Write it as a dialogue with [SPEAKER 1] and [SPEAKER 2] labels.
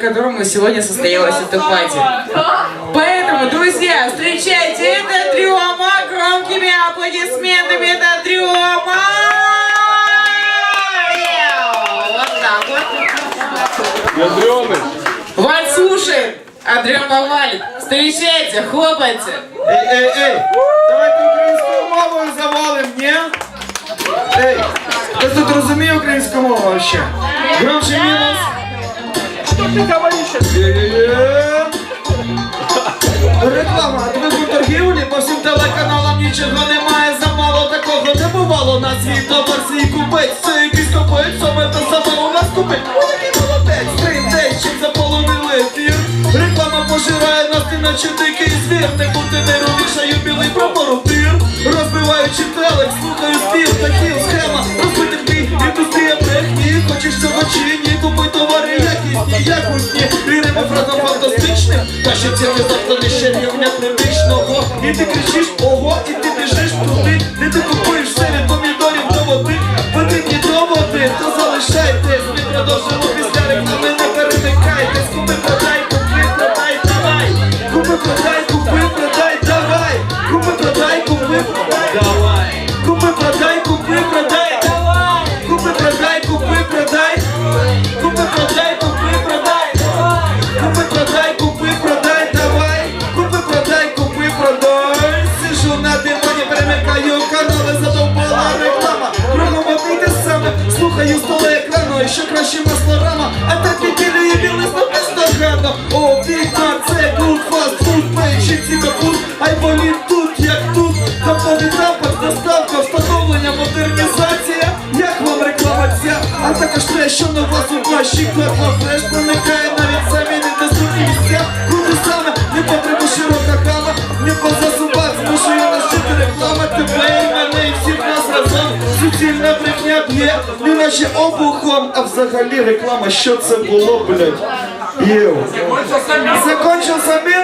[SPEAKER 1] которому сегодня состоялась эта пати. Поэтому, друзья, встречайте это Дрема громкими аплодисментами. Это Дрема! Вот так вот.
[SPEAKER 2] Ядреный.
[SPEAKER 1] Валь слушает, а Дрема валит. Встречайте, хлопайте.
[SPEAKER 3] Ей, ей, ей! Давайте українською мовою завалим, ні? Ей! Хтось тут розуміє українську мову вообще? Громче мінус.
[SPEAKER 2] Что ты говоришь?
[SPEAKER 3] Реклама, торгівлі по всім телеканалам нічого немає. Замало такого не бувало. На свій товар свій купець. Це якийсь копець, саме те саме у нас купить. Реклама пожирає нас, ти наче дикий звір. Не бути не ровішаю білий прапор Розбиваючи телек, слухаю фантастичним Та завтра не ще рівня привичного І ти кричиш ого, і ти біжиш туди Де ти купуєш все від помідорів до води. Потрібні доводи, то залишайтесь. Ми продовжимо після реклами, не перемикайтесь. Купи, продай, купи, продай, давай. Купи, продай, купи, продай, давай. Купи, продай, купи, продай, саме Слухаю столи екрану, і що краще маслорама А так і білий бездоганно О, вікна, це fast food Пейші цікавут, ай болін тут, як тут. Топові запах, доставка, встановлення, модернізація. Як вам реклама ця? А також те, що на вас у ваші клепа фреш проникає навіть самі не недоступні місця. Куди саме? Не потрібна широка гама. Не поза зубах змушує нас жити реклама Тебе брехня наче обухом А взагалі реклама, що це було, блядь? Єв Закончился мир,